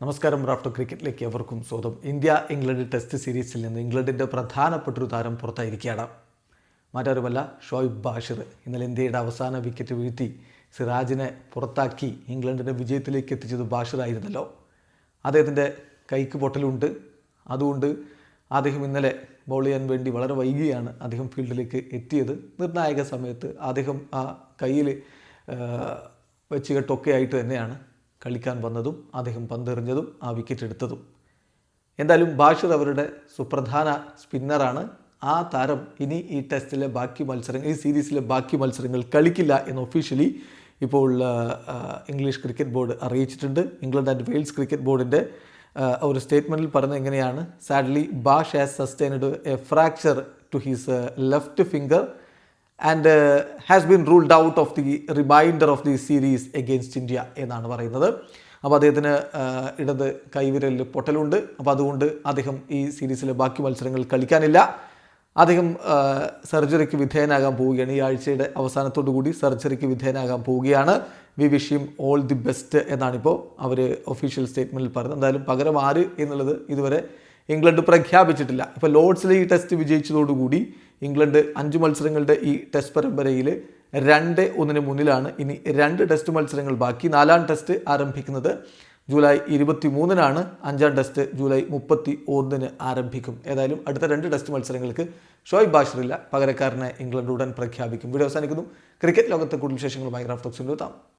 നമസ്കാരം റാഫ്റ്റർ ക്രിക്കറ്റിലേക്ക് എവർക്കും സ്വാഗതം. India England test സീരീസിൽ നിന്ന് ഇംഗ്ലണ്ടിന്റെ പ്രധാനപ്പെട്ടൊരു താരം പുറത്തായിരിക്കുകയാണ്. മറ്റാരുമല്ല ഷോയിബ് ബാഷിർ. ഇന്നലെ ഇന്ത്യയുടെ അവസാന വിക്കറ്റ് വീഴ്ത്തി സിറാജിനെ പുറത്താക്കി ഇംഗ്ലണ്ടിന്റെ വിജയത്തിലേക്ക് എത്തിച്ചത് ബാഷിറായിരുന്നല്ലോ. അദ്ദേഹത്തിന്റെ കൈക്ക് പൊട്ടലുണ്ട്. അതുകൊണ്ട് അദ്ദേഹം ഇന്നലെ ബൗൾ ചെയ്യാൻ വേണ്ടി വളരെ വൈകിയാണ് അദ്ദേഹം ഫീൽഡിലേക്ക് എത്തിയത്. നിർണായക സമയത്ത് അദ്ദേഹം ആ കയ്യിൽ വെച്ച് കെട്ടൊക്കെ ആയിട്ട് തന്നെയാണ് കളിക്കാൻ വന്നതും അദ്ദേഹം പന്തെറിഞ്ഞതും ആ വിക്കറ്റ് എടുത്തതും. എന്തായാലും ബാഷിർ അവരുടെ സുപ്രധാന സ്പിന്നറാണ് ആ താരം ഇനി ഈ ടെസ്റ്റിലെ ബാക്കി മത്സരങ്ങൾ ഈ സീരീസിലെ ബാക്കി മത്സരങ്ങൾ കളിക്കില്ല എന്ന് ഒഫീഷ്യലി ഇപ്പോൾ ഇംഗ്ലീഷ് ക്രിക്കറ്റ് ബോർഡ് അറിയിച്ചിട്ടുണ്ട്. ഇംഗ്ലണ്ട് ആൻഡ് വെയിൽസ് ക്രിക്കറ്റ് ബോർഡിന്റെ ഒരു സ്റ്റേറ്റ്മെന്റിൽ പറയുന്നത് എങ്ങനെയാണ്? Sadly Bash has sustained a fracture to his left finger and has been ruled out of the remainder of the series against India എന്നാണ് പറയുന്നത്. അപ്പോൾ അദ്ദേഹത്തിന് ഇടത് കൈവിരലിൽ പൊട്ടലുണ്ട്. അപ്പോൾ അതുകൊണ്ട് അദ്ദേഹം ഈ സീരീസിലെ ബാക്കി മത്സരങ്ങൾ കളിക്കാനില്ല. അദ്ദേഹം സർജറിക്ക് വിധേയനാകാൻ പോവുകയാണ്. ഈ ആഴ്ചയുടെ അവസാനത്തോടു കൂടി സർജറിക്ക് വിധേയനാകാൻ പോവുകയാണ്. We wish him all the best എന്നാണിപ്പോൾ അവർ ഒഫീഷ്യൽ സ്റ്റേറ്റ്മെന്റിൽ പറയുന്നത്. എന്തായാലും പകരം ആര് എന്നുള്ളത് ഇതുവരെ ഇംഗ്ലണ്ട് പ്രഖ്യാപിച്ചിട്ടില്ല. ഇപ്പോൾ ലോർഡ്സിലെ ഈ ടെസ്റ്റ് വിജയിച്ചതോടുകൂടി ഇംഗ്ലണ്ട് അഞ്ച് മത്സരങ്ങളുടെ ഈ ടെസ്റ്റ് പരമ്പരയിൽ രണ്ട് ഒന്നിന് മുന്നിലാണ്. ഇനി രണ്ട് ടെസ്റ്റ് മത്സരങ്ങൾ ബാക്കി. നാലാം ടെസ്റ്റ് ആരംഭിക്കുന്നത് ജൂലൈ ഇരുപത്തി മൂന്നിനാണ് അഞ്ചാം ടെസ്റ്റ് ജൂലൈ മുപ്പത്തി ഒന്നിന് ആരംഭിക്കും. ഏതായാലും അടുത്ത രണ്ട് ടെസ്റ്റ് മത്സരങ്ങൾക്ക് ഷോയ് ബാഷറില്ല. പകരക്കാരനെ ഇംഗ്ലണ്ട് ഉടൻ പ്രഖ്യാപിക്കും. വീഡിയോ അവസാനിക്കുന്നു. ക്രിക്കറ്റ് ലോകത്തെ കൂടുതൽ വിശേഷങ്ങളുമായി റാഫ്തോക്സിന്റെ എത്താം.